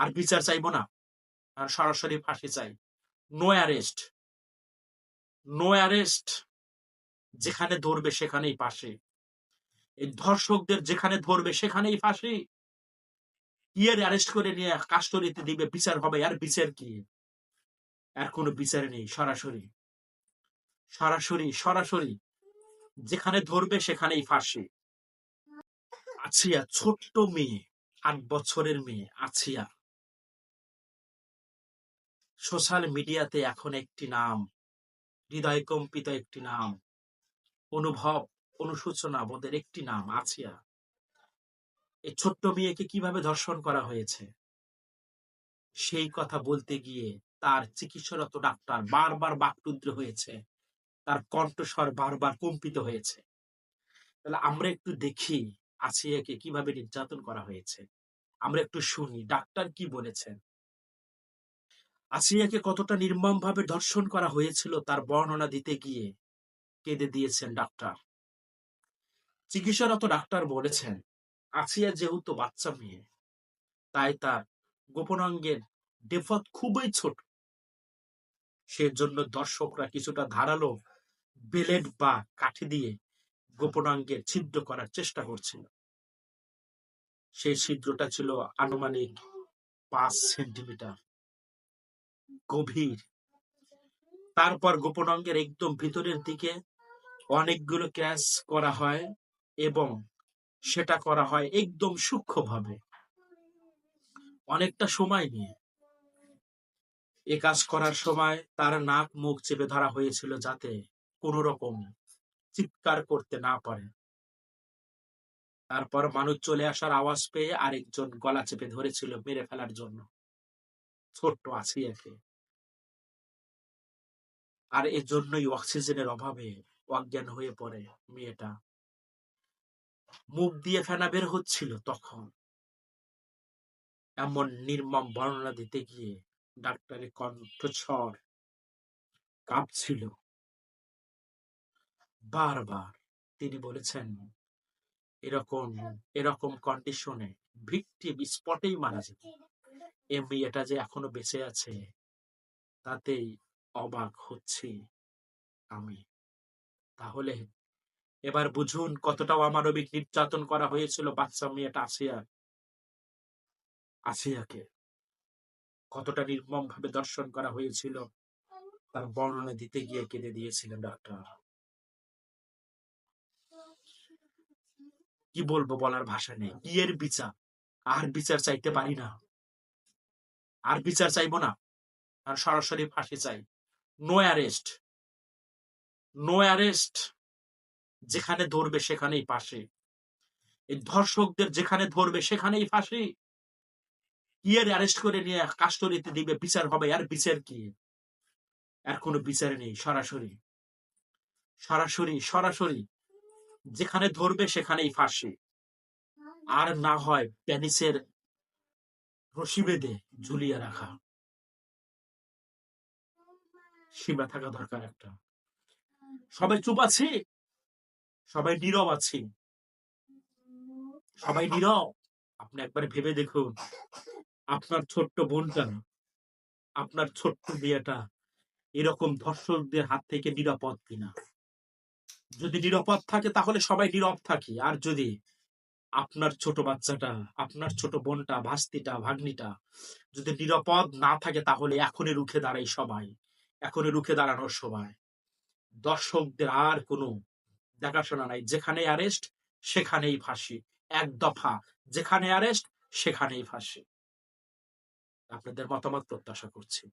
আর বিচার চাইব না। সরাসরি ফাঁসি চাই। নো অ্যারেস্ট নো অ্যারেস্ট যেখানে ধরবে সেখানেই ফাঁসি। এই ধর্ষকদের যেখানে ধরবে সেখানেই ফাঁসি। ইয়ের অ্যারেস্ট করে নিয়ে কাস্টডিতে দিবে, বিচার হবে। আর বিচার কি? আর কোনো বিচার নেই, সরাসরি। সরাসরি সরাসরি। যেখানে ধরবে সেখানেই ফাঁসি। আছিয়া, ছোট্ট মেয়ে, আট বছরের মেয়ে, আছিয়া। সোশ্যাল মিডিয়াতে এখন একটি নাম হৃদয় কম্পিত একটি নাম, অনুভব অনুসূচনা বোধের একটি নাম আছিয়া এই ছোট্ট মেয়েকে কীভাবে ধর্ষণ করা হয়েছে? সেই কথা বলতে গিয়ে তার চিকিৎসারত ডাক্তার বারবার বাকরুদ্র হয়েছে, তার কণ্ঠস্বর বারবার কম্পিত হয়েছে। তাহলে আমরা একটু দেখি আসিয়াকে কীভাবে নির্যাতন করা হয়েছে। আমরা একটু শুনি, ডাক্তার কি বলেছেন? আসিয়াকে কতটা নির্মম ভাবে ধর্ষণ করা হয়েছিল তার বর্ণনা দিতে গিয়ে কেঁদে দিয়েছেন ডাক্তার। চিকিৎসারত ডাক্তার বলেছেন, আসিয়া যেহেতু বাচ্চা মেয়ে, তাই তার গোপনাঙ্গের ডেফত খুবই ছোট। সেজন্য দর্শকরা কিছুটা ধারালো বেলেট বা কাঠি দিয়ে গোপনাঙ্গের ছিদ্র করার চেষ্টা করছিল। সেই ছিদ্রটা ছিল আনুমানিক পাঁচ সেন্টিমিটার। গভীর। তারপর গোপনাঙ্গের একদম ভিতরের দিকে অনেকগুলো ক্যাচ করা হয় এবং সেটা করা হয় একদম সূক্ষ্মভাবে। অনেকটা সময় নিয়ে। এ কাজ করার সময় তার নাক মুখ চেপে ধরা হয়েছিল যাতে কোনো রকম চিৎকার করতে না পারে। তারপর মানুষ চলে আসার আওয়াজ পেয়ে আরেকজন গলা চেপে ধরেছিল মেরে ফেলার জন্য। ছোট্ট আছি একে আর এজন্যই অক্সিজেনের অভাবে অজ্ঞান হয়ে পড়ে মেয়েটা। মুখ দিয়ে ফেনা বের হচ্ছিল তখন। এমন নির্মম বর্ণনা দিতে গিয়ে ডাক্তারের কণ্ঠস্বর কাঁপছিল। বারবার তিনি বলেছেন, এরকম এরকম কন্ডিশনে ভিকটিম স্পটেই মারা যেত। এ মেয়েটা যে এখনও বেঁচে আছে, তাতেই অবাক হচ্ছি আমি। তাহলে এবার বুঝুন কতটা অমানবিক নির্যাতন করা হয়েছিল বাচ্চা মেয়েটা আসিয়া। আসিয়াকে কতটা নির্মম ভাবে দর্শন করা হয়েছিল তার বর্ণনা দিতে গিয়ে কেঁদে দিয়েছিলেন ডাক্তার। কি বলব বলার ভাষা নেই। কি এর বিচার? আর বিচার চাইতে পারি না। আর বিচার চাইব না। আর সরাসরি ফাঁসি চাই। নো অ্যারেস্ট নো অ্যারেস্ট যেখানে ধরবে সেখানেই ফাঁসি। এই ধর্ষকদের যেখানে ধরবে সেখানেই ফাঁসি। ইয়ের অ্যারেস্ট করে নিয়ে কাস্টডিতে দিবে? বিচার হবে। আর বিচার কি? আর কোনো বিচার নেই, সরাসরি। সরাসরি সরাসরি। যেখানে ধরবে সেখানেই ফাঁসি। আর না হয় প্যানিসের রশি বেঁধে ঝুলিয়ে রাখা। সীমা থাকা দরকার একটা। সবাই চুপ আছে? সবাই নীরব আছে? সবাই নীরব? আপনি একবার ভেবে দেখুন। আপনার ছোট্ট বোনটা আপনার ছোট্ট মেয়েটা এরকম ধর্ষকদের হাত থেকে নিরাপদ কিনা? যদি নিরাপদ থাকে তাহলে সবাই নীরব থাকি। আর যদি আপনার ছোট বাচ্চাটা আপনার ছোট বোনটা ভাস্তিটা ভাগ্নিটা যদি নিরাপদ না থাকে তাহলে এখনই রুখে দাঁড়াই সবাই। এখনই রুখে দাঁড়ানোর সময়। দর্শকদের আর কোনো দেখাশোনা নাই। যেখানে অ্যারেস্ট সেখানেই ফাঁসি। এক দফা। যেখানে অ্যারেস্ট সেখানেই ফাঁসি। আপনাদের মতামত প্রত্যাশা করছি।